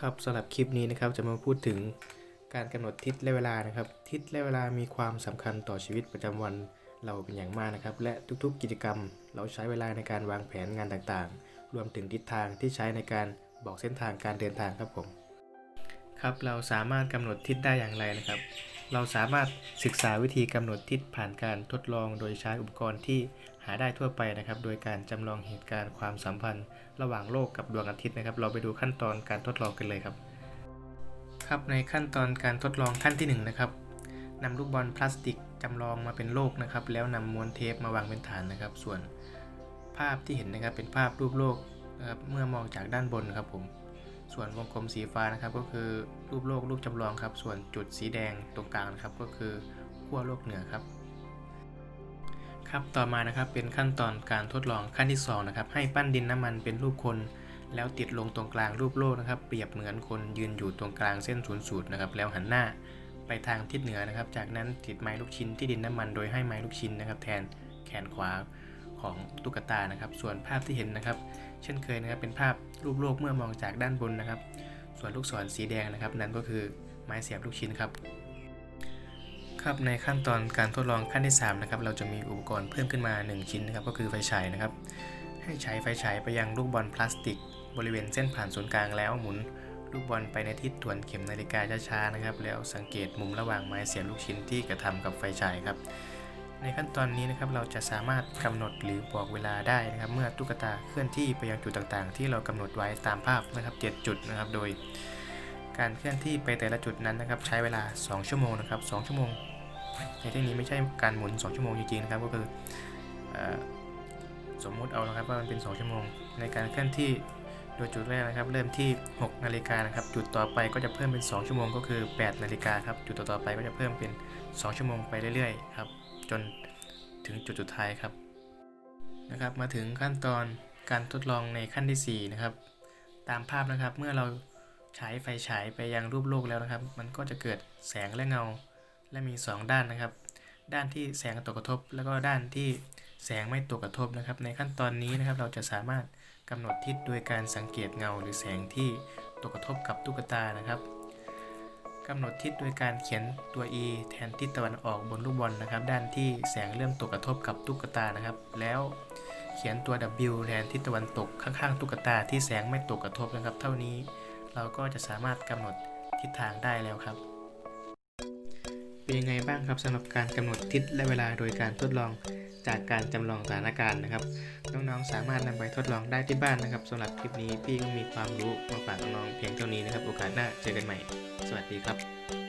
ครับสำหรับคลิปนี้นะครับจะมาพูดถึงการกำหนดทิศและเวลานะครับ ทิศและเวลามีความสำคัญต่อชีวิตประจำวันเราเป็นอย่างมากนะครับ และทุกๆ กิจกรรม เราใช้เวลาในการวางแผนงานต่างๆ รวมถึงทิศทางที่ใช้ในการบอกเส้นทางการเดินทางครับผม ครับเราสามารถกำหนดทิศได้อย่างไรนะครับ เราสามารถศึกษาวิธีกำหนดทิศผ่านการทดลองโดยใช้อุปกรณ์ที่หาได้ทั่วไปนะครับ โดยการจำลองเหตุการณ์ความสัมพันธ์ ระหว่างโลกกับดวงอาทิตย์นะครับ เราไปดูขั้นตอนการทดลองกันเลยครับ ครับในขั้นตอนการทดลองขั้นที่หนึ่งนะครับนำลูกบอลพลาสติกจำลองมาเป็นโลกนะครับ แล้วนำม้วนเทปมาวางเป็นฐานนะครับ ส่วนภาพที่เห็นนะครับเป็นภาพรูปโลกนะครับเมื่อมองจากด้านบนครับผม ส่วนวงกลมสีฟ้านะครับก็คือรูปโลกรูปจำลองครับ ส่วนจุดสีแดงตรงกลางนะครับก็คือขั้วโลกเหนือครับ ครับต่อมานะครับเป็นขั้นตอนการทดลองขั้นที่สองนะครับให้ปั้นดินน้ำมันเป็นรูปคน แล้วติดลงตรงกลางรูปโลกนะครับ เปรียบเหมือนคนยืนอยู่ตรงกลางเส้นศูนย์สูตรนะครับแล้วหันหน้าไปทางทิศเหนือนะครับ จากนั้นติดไม้ลูกชิ้นที่ดินน้ำมันโดยให้ไม้ลูกชิ้นนะครับ แทนแขนขวา ของตุ๊กตานะครับ ส่วนภาพที่เห็นนะครับ เช่นเคยนะครับเป็นภาพรูปโลกเมื่อมองจากด้านบนนะครับ ส่วนลูกศรสีแดงนะครับ นั่นก็คือไม้เสียบลูกชิ้นครับครับในขั้นตอนการทดลองขั้นที่3นะครับเราจะมีอุปกรณ์เพิ่มขึ้นมา 1 ชิ้นนะครับก็คือไฟฉายนะครับ ให้ใช้ไฟฉายไปยังลูกบอลพลาสติก บริเวณเส้นผ่านศูนย์กลางแล้วหมุนลูกบอลไปในทิศทวนเข็มนาฬิกาช้าๆนะครับ แล้วสังเกตมุมระหว่างไม้เสียบลูกชิ้นที่กระทำกับไฟฉายครับ ในขั้นตอนนี้นะครับเราจะสามารถกำหนดหรือบอกเวลาได้นะครับ เมื่อตุ๊กตาเคลื่อนที่ไปยังจุดต่างๆ ที่เรากำหนดไว้ตามภาพนะครับ 7 จุดนะครับ โดย การเคลื่อนที่ไปแต่ละจุดนั้นนะครับ ใช้เวลา 2 ชั่วโมงนะครับ 2 ชั่วโมง ในที่นี้ไม่ใช่การหมุน 2 ชั่วโมงจริงๆนะครับ ก็คือเออสมมุติเอานะครับว่ามันเป็น 2 ชั่วโมง ในการเคลื่อนที่โดยจุดแรกนะครับ เริ่มที่ 6 นาฬิกานะครับ จุดต่อไปก็จะเพิ่มเป็น 2 ชั่วโมง ก็คือ 8 นาฬิกาครับ จุดต่อๆไปก็จะเพิ่มเป็น 2 ชั่วโมงไปเรื่อยๆครับ จนถึงจุดสุดท้ายครับนะครับ มาถึงขั้นตอนการทดลองในขั้นที่4นะครับ ตามภาพนะครับเมื่อเราฉายไฟฉายไปยังรูปโลกแล้วนะครับ มันก็จะเกิดแสงและเงา และมี 2 ด้านนะครับ ด้านที่แสงตกกระทบ แล้วก็ด้านที่แสงไม่ตกกระทบนะครับ ในขั้นตอนนี้นะครับ เราจะสามารถกำหนดทิศโดยการสังเกตเงาหรือแสงที่ตกกระทบกับตุ๊กตานะครับ กำหนดทิศโดยการเขียนตัว E แทนทิศตะวันออกบนลูกบอลนะครับ ด้านที่แสงเริ่มตกกระทบกับตุ๊กตานะครับ แล้วเขียนตัว W แทนทิศตะวันตกข้างๆตุ๊กตาที่แสงไม่ตกกระทบนะครับ เท่านี้เราก็จะสามารถกำหนดทิศทางได้แล้วครับ เป็นยังไงบ้างครับสำหรับการกำหนดทิศและเวลาโดยการทดลอง จากการจำลองสถานการณ์นะครับ น้องๆสามารถนำไปทดลองได้ที่บ้านนะครับสำหรับคลิปนี้พี่ก็มีความรู้มาฝากน้องๆเพียงเท่านี้นะครับ โอกาสหน้าเจอกันใหม่ สวัสดีครับ